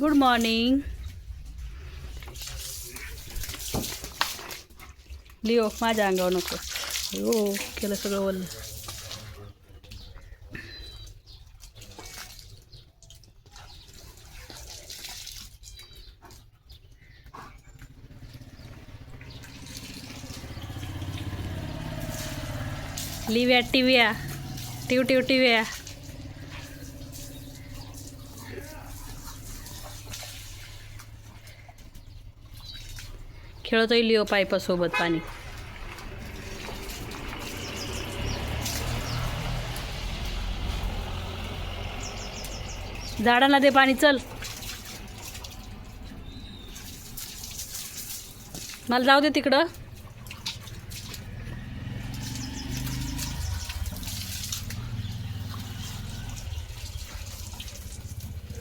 Good morning Leo माझ्या अंगावर नको. हो केलं सगळं ओलं लिव्या टिव्या. टिव टिव टिव्या. खेळतोय लिओ पायपासोबत पाणी. झाडांना दे पाणी चल. मला जाऊ दे तिकडं.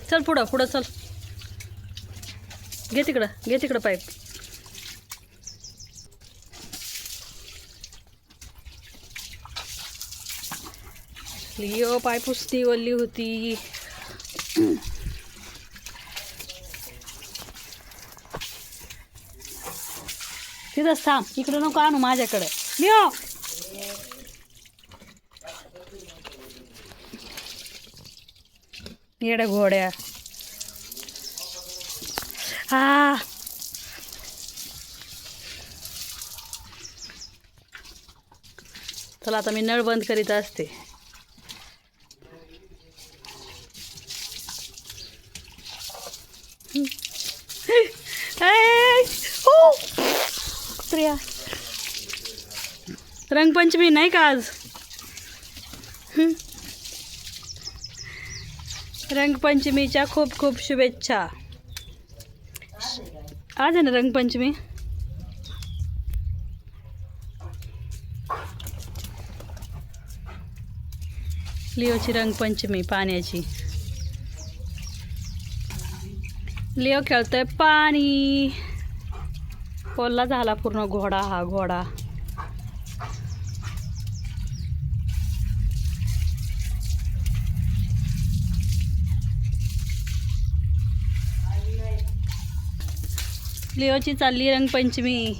चल पुढं पुढं चल. घे तिकडं घे तिकडं पाईप. लिओ पाय वल्ली होती. तिथंच थांब इकडं नको आणू माझ्याकडे. लिओ! येड्या घोड्या. हा चला आता मी नळ बंद करीत असते. रंगपंचमी नाही का आज? रंगपंचमीच्या खूप खूप शुभेच्छा. आज आहे ना रंगपंचमी? लिओची रंगपंचमी पाण्याची. लिओ खेळतोय पाणी. ओला झाला पूर्ण घोडा हा घोडा. लिओची चालली रंगपंचमी.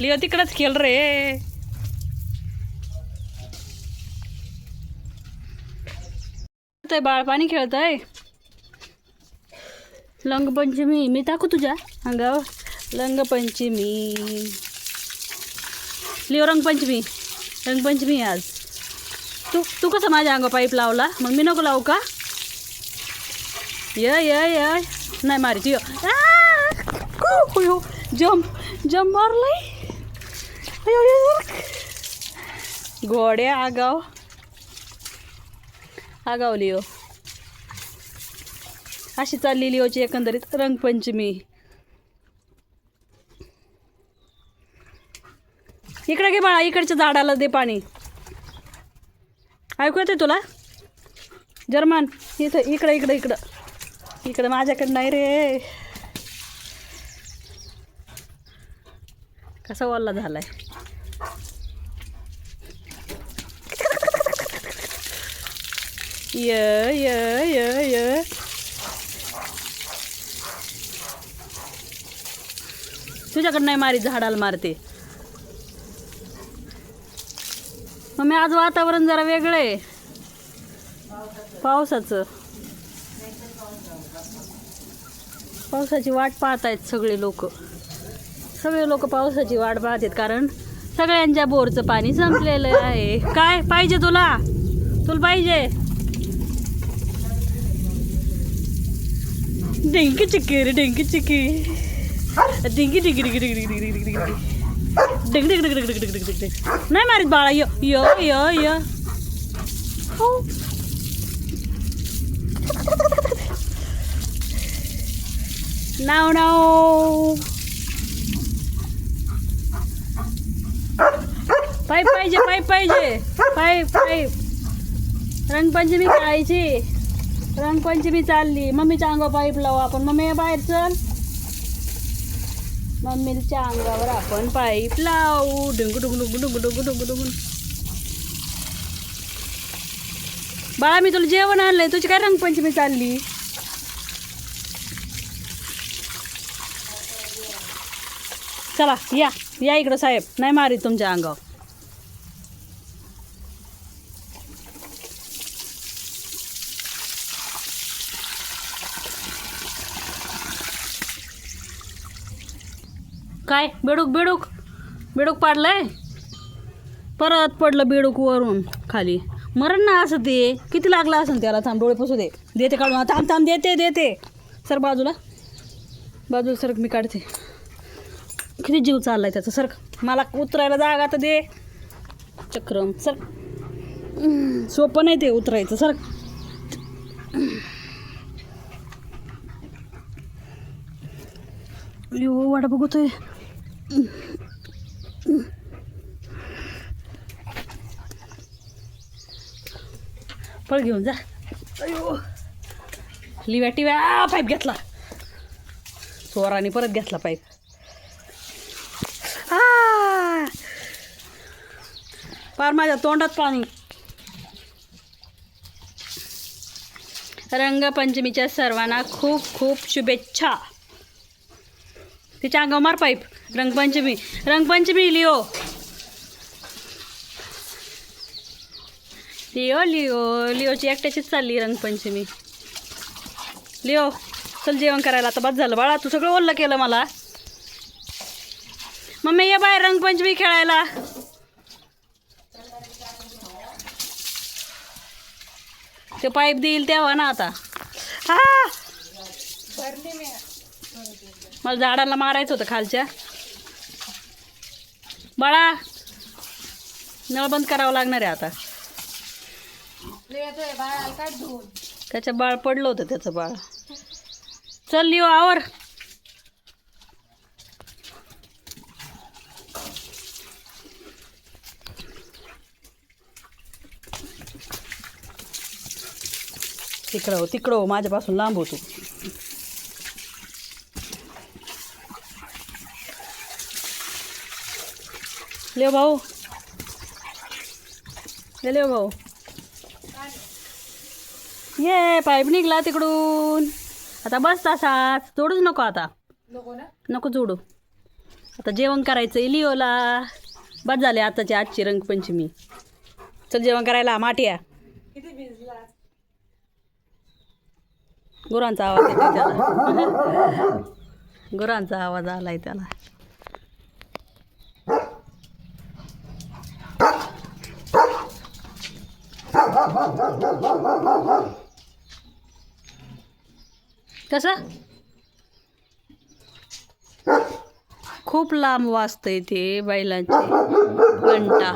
लिओ तिकडंच खेळ रे. खेळतोय बाळ पाणी खेळतोय. रंगपंचमी मी टाकू तुझ्या? अंगावर रंगपंचमी. लिओ रंगपंचमी. रंगपंचमी आज. तू तू कसं माझ्या अंगा पाईप लावला? मग मी नको लावू का? य य य. नाही मारी जिओ. हो जम जम मारलाय. घोडे घोड्या आगाव. आगाव लिओ. अशी चालली लिओची एकंदरीत रंगपंचमी. इकडे घे बाळा इकडच्या झाडाला दे पाणी. ऐकू येते तुला? जर्मन इथं इकडं इकडं इकडं. इकडं माझ्याकडं नाही रे. कसा वल्ला झालाय? य य य य. तुझ्याकडं नाही मारी झाडाला मारते. मग मी आज वातावरण जरा वेगळं आहे. पावसाचं. पावसाची वाट पाहत आहेत सगळे लोक सगळे लोक पावसाची वाट पाहत आहेत कारण सगळ्यांच्या बोरचं पाणी संपलेलं आहे काय पाहिजे तुला तुला पाहिजे डिंकी चिक्की रे डिंकी चिक्की डिंकी डिंकी डिंकी डिंकी डिंकी डिंकी डिंकी डिंक डिंक डिंक डिंक डिंक डिंक डिंक नाही मारित बाळा य य य य हो नाव नाव. पाईप पाहिजे पाईप पाहिजे. पाईप पाईप रंगपंचमी खेळायची रंगपंचमी चालली. मम्मीच्या अंगावर पाईप लावू आपण. मम्मी बाहेर चल. मम्मीच्या अंगावर आपण पाईप लावू. डुंगू डुंगू डुंगू डुंगू डुंगू डुंगू डुंगू. बाळा मी तुला जेवण आणलंय. तुझी काय रंगपंचमी चालली? चला या या इकडं साहेब. नाही मारी तुमच्या अंगावर. काय बेडूक बेडूक? बेडूक पाडलंय? परत पडलं बेडूक वरून खाली. मरण ना असं ते. किती लागलं असं त्याला? थांब डोळे पुसू दे. देते काढून. थांब थांब देते देते. सर बाजूला. बाजूला सर मी काढते. किती जीव चाललाय त्याचा? सर मला उतरायला जागा तर दे. चक्रम सर. सोपं नाही ते उतरायचं सर. यो वाट बघतोय. पळ घेऊन जा. अयो. लिव्या टिव्या पाईप घेतला. चोराने परत घेतला पाईप. फार माझ्या तोंडात पाणी. रंगपंचमीच्या सर्वांना खूप खूप शुभेच्छा. तिच्या अंगावर pipe. Rangpanchami. Rangpanchami Leo. Leo Leo. लिओची एकट्याचीच चालली रंगपंचमी. लिओ चल जेवण करायला. आता बस झालं. बाळा तू सगळं ओल्लं केलं मला. मम्मी ये बाहेर रंगपंचमी खेळायला. ते पाईप देईल तेव्हा ना आता. हा. मला झाडाला मारायचं होतं खालच्या. बाळा नळ बंद करावं लागणार आहे आता. त्याचं बाळ पडलं होतं त्याचं बाळ. चल लिओ आवर. तिकडं हो तिकडं हो माझ्यापासून लांब होतो लिओ भाऊ. ले भाऊ. ये पाईप निघला तिकडून. आता बस तसाच जोडूच नको आता. नको जोडू. आता जेवण करायचं लिओला. बस झाले आताची आजची रंगपंचमी. चल जेवण करायला माटिया गुरांचा आवाज येतोय त्याला. गुरांचा आवाज आलाय त्याला. कसं? खूप लांब वाजतंय ते बैलांची. घंटा.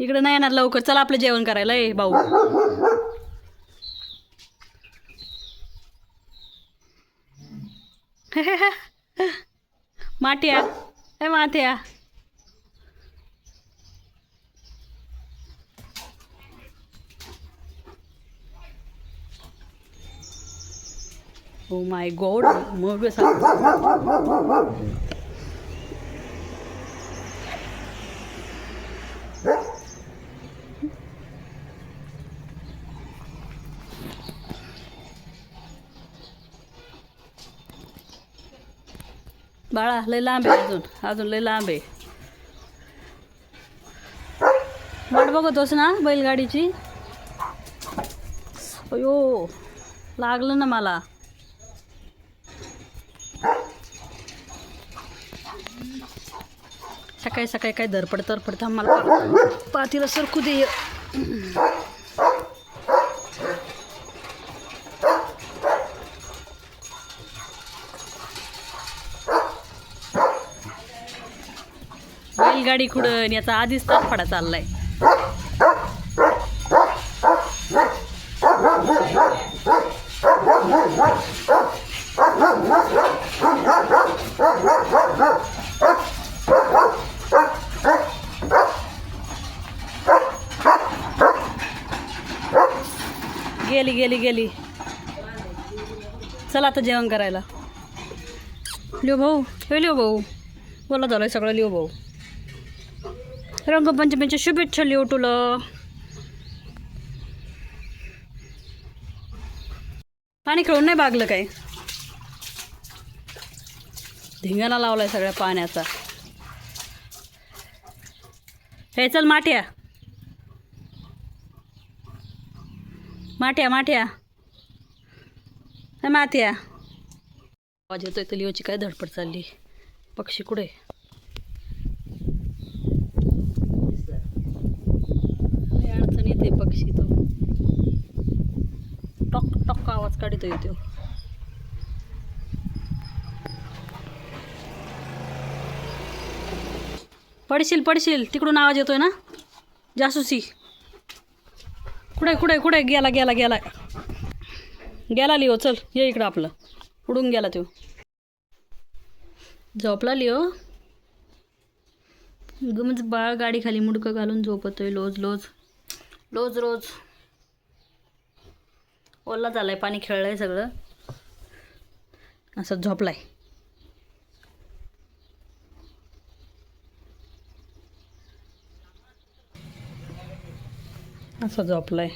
इकडे नाही येणार लवकर. चला आपलं जेवण करायला ए भाऊ माटिया ए माथ्या ओ माय गॉड मग सांग बाळा लय लांब आहे अजून. अजून लय लांब आहे. वाट बघतोस ना बैलगाडीची? अयो लागलं ना मला. सकाळी सकाळी काय धरपड तरपड थांब मला पातीला सरकू दे. बैलगाडी खुडून याचा आधीच तडफडा चाललाय. गेली गेली गेली. चला आता जेवण करायला. लिओ भाऊ हे लिओ भाऊ. बोला झालं सगळं लिओ भाऊ. रंगपंचमीच्या शुभेच्छा लिहू तुला. पाणी खेळून नाही बागलं काय? धिंगाणा लावलाय सगळ्या पाण्याचा. हे चल माठ्या. माठ्या माठ्या. माथ्या आवाज येतोय तर लिओची काय धडपड चालली? पक्षी कुठे लय अडचण येते पक्षी तो टॉक तिथं येतो. पडशील पडशील. तिकडून आवाज येतोय ना? जासूसी. कुठे कुठे कुठे? गेला गेला गेला. गेला लिओ चल. ये इकडं आपलं. उडून गेला तो. झोपला लिओ? गमच म्हणजे बाळ गाडी खाली मुडकं घालून झोपतोय लोज लोज. लोज रोज ओला झालाय पाणी खेळलंय सगळं. असं झोपलाय. असं झोपलाय.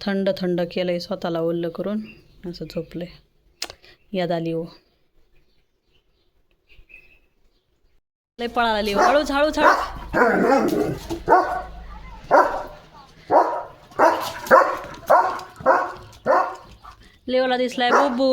थंड थंड केलंय स्वतःला ओल्लं करून असं झोपलंय. याद आली हो. लय पळाला आली हळू झाळू झाडू लेवला दिसलाय बुबू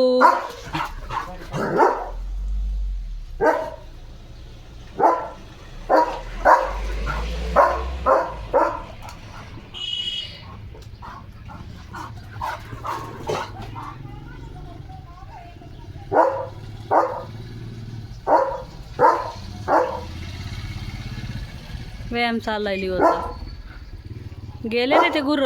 व्यायाम चाललाय लिओचा. गेले ना ते गुर.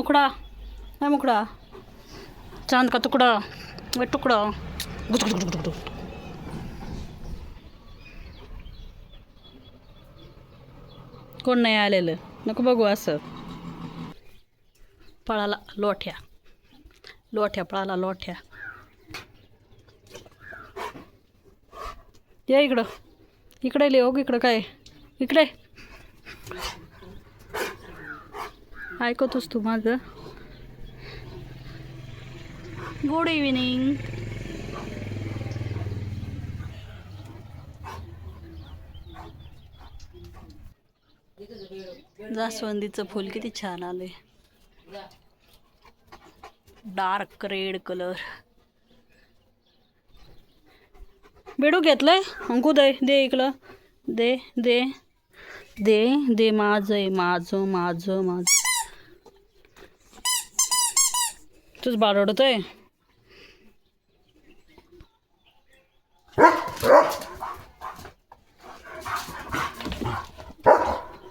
मुकडा नाही मुकडा. चांद का तुकडा? व तुकडा. गुट कोण नाही आलेलं? नको बघू असं. पळाला लोठ्या. लोठ्या पळाला लोठ्या. या इकडं. इकडे लिहो इकडं काय? इकडे. ऐकतोस तू माझं. गुड इव्हिनिंग जास्वंदीचं फुल किती छान आले डार्क रेड कलर बेडू घेतलंय? अंकू दे दे इकडं. दे दे. दे दे माझं आहे माझं माझं माझं. तुझ बाळ रडतोय?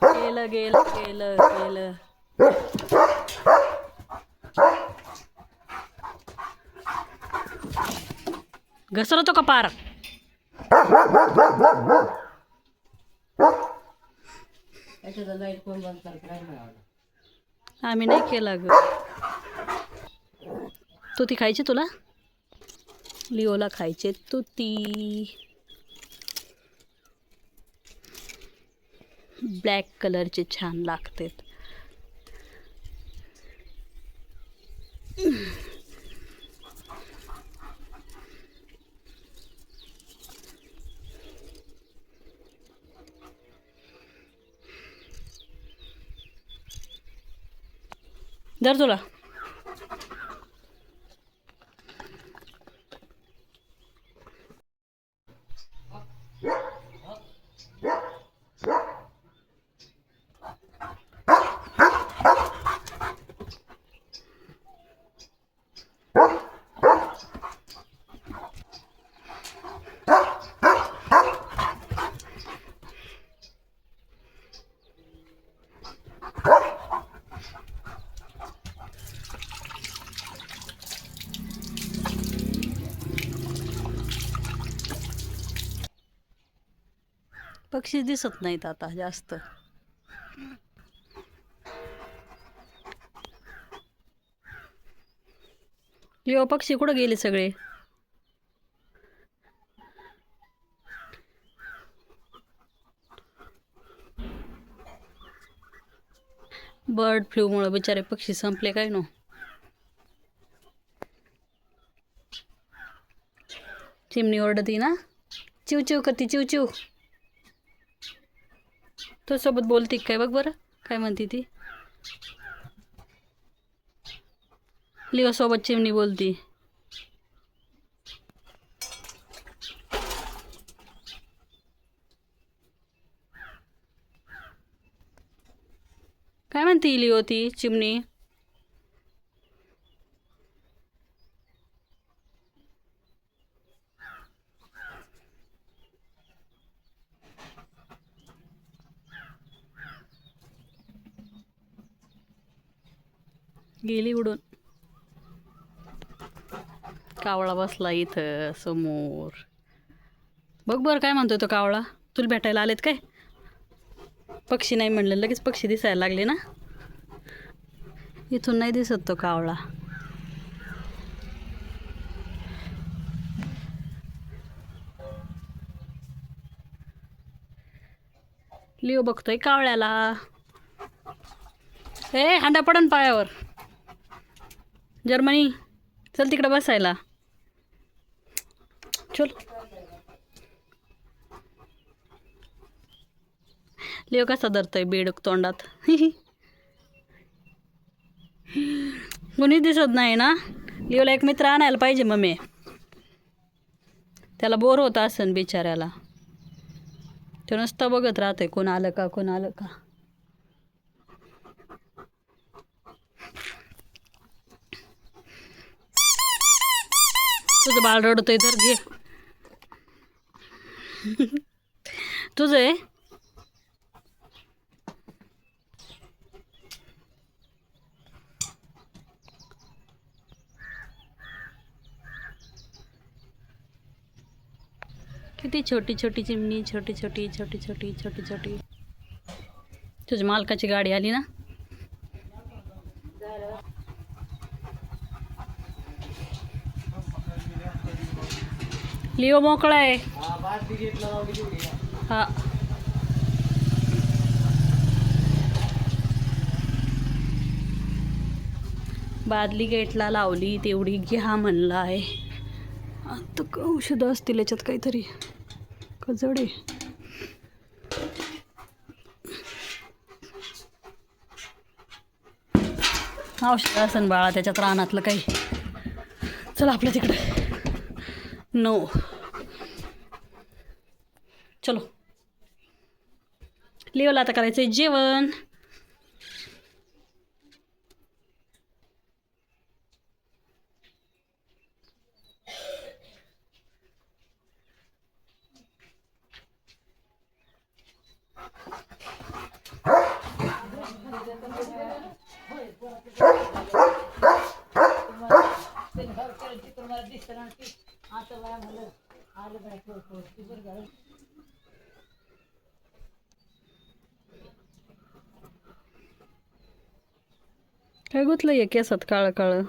गेलं गेलं गेलं गेलं. घसरतो का पार? आम्ही नाही केला ग तू ती खायची तुला? लिओला खायचे तू ती. ब्लॅक कलरचे छान लागतात. दर तुला पक्षी दिसत नाहीत आता जास्त. लिओ पक्षी कुठं गेले सगळे? बर्ड फ्लूमुळे बिचारे पक्षी संपले काय नो? चिमणी ओरडती ना. चिव चिव करती चिव चिव तुझ्यासोबत सोबत बोलती काय? बघ बरं काय म्हणते ती? लिओसोबत चिमणी बोलती. काय म्हणते लिओ ती चिमणी? गेली उडून. कावळा बसला इथं समोर. बघ बरं काय म्हणतोय तो कावळा. तुला भेटायला आलेत काय? पक्षी नाही म्हणलं लगेच पक्षी दिसायला लागले ना? इथून नाही दिसत तो कावळा. लिओ बघतोय कावळ्याला. ए हांडा पडन पायावर. जर्मनी चल तिकडं बसायला. चल. लिओ कसा धरतोय बेडूक तोंडात. कोणीच दिसत नाही ना? लिओला एक मित्र आणायला पाहिजे मम्मी. त्याला बोर होत असन बिचाऱ्याला. तो नुसतं बघत राहतंय कोण आलं का कोण आलं का. तुझं बाळ रडतोय तर घे तुझं? आहे किती छोटी छोटी चिमणी छोटी छोटी छोटी छोटी छोटी छोटी। तुझ्या मालकाची गाडी आली ना? लिओ मोकळा आहे. हा. बादली गेटला लावली तेवढी घ्या म्हणलं आहे. आता औषधं असतील याच्यात काहीतरी? कजडे औषध असन बाळा त्याच्यात रानातलं काही. चला आपल्या तिकडे. नो चलो लिओला आता करायचंय जेवण काय गुतलं केसात काळं काळं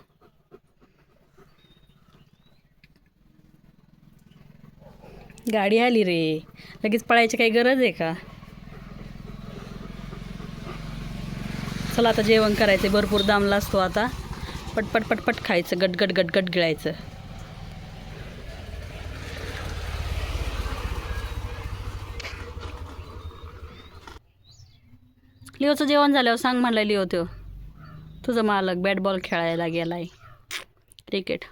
गाडी आली रे लगेच पळायची काही गरज आहे का चला आता जेवण करायचं भरपूर दामला असतो आता पटपट पटपट खायचं गटगट गटगट गिळायचं लिओचं जेवण झाल्यावर सांग म्हणलं लिओ त्यो तुझं मालक बॅट बॉल खेळायला गेलाय. क्रिकेट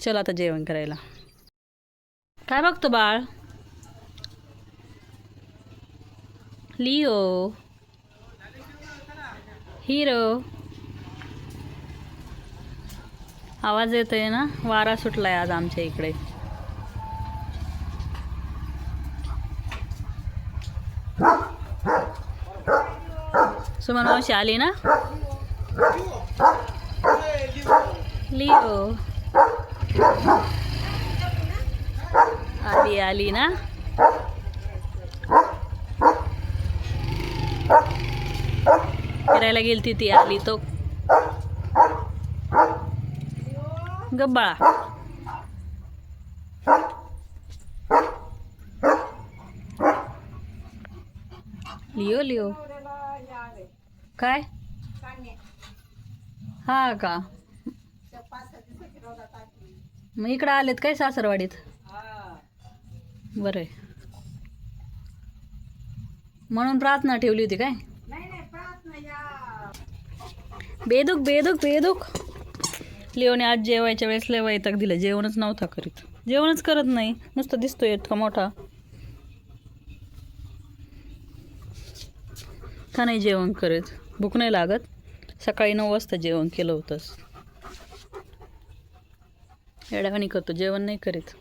चल आता जेवण करायला. काय बघतो बाळ? लिओ. हिरो. आवाज येतोय ना? वारा सुटलाय आज आमच्या इकडे. सुमन मावशी आली ना लिओ आली आली ना फिरायला गेलती ती आली तो गब्बाळा लिओ लिओ काय? हा का? मग इकडं आलेत काय सासरवाडीत? बरं म्हणून प्रार्थना ठेवली होती काय? बेदूक बेदूक बेदूक. लिओने आज जेवायच्या वेळेस वैताग दिलं. जेवणच नव्हता करीत. जेवणच करत नाही. नुसतं दिसतोय इतका मोठा. का नाही जेवण करत? भूक नाही लागत. सकाळी नऊ वाजता जेवण केलं होतंस. येड्यावानी करतो जेवण नाही करीत.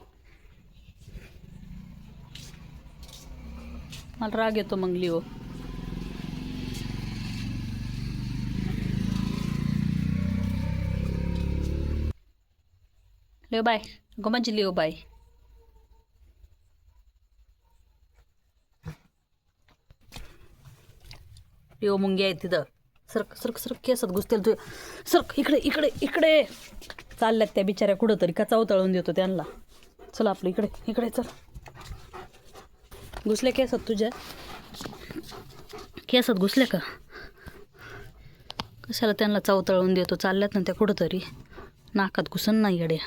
मला राग येतो मग लिओ. लिओ बाय गोमांची लिओ बाय लिओ मुंगी आहे तिथं. सरक सरक सरक केसात घुसतील तू. सरक इकडे इकडे इकडे. चालल्यात त्या बिचाऱ्या कुठं तरी का चवतळून देतो त्यांना. चला आपलं इकडे इकडे चल. घुसले केसात तुझ्या? केसात घुसले का? कशाला त्यांना चवतळून देतो? चालल्यात ना त्या कुठंतरी. नाकात घुसन नाही गड्या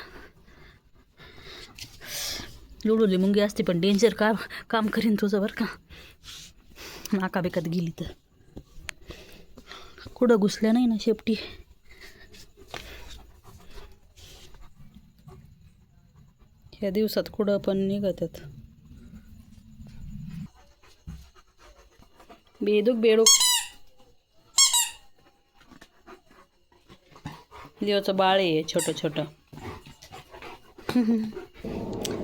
लुडुली मुंगी असते पण डेंजर का काम करीन तुझं बरं का? नाका बिकत गेली तर. कुठं घुसल्या नाही ना शेपटी. ह्या दिवसात कुठं पण निघतात बेदूक बेडूक. लिओचं बाळ आहे छोटं छोटं.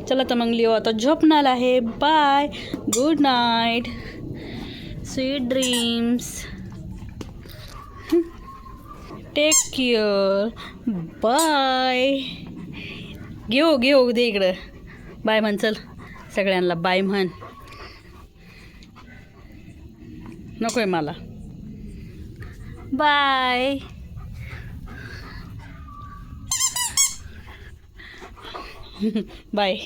चला तर मग लिओ आता झोपणार आहे. Bye good night sweet dreams take care bye घेऊ घेऊ दे इकडं. बाय म्हण चल. सगळ्यांना बाय म्हण. नको आहे मला. बाय. बाय.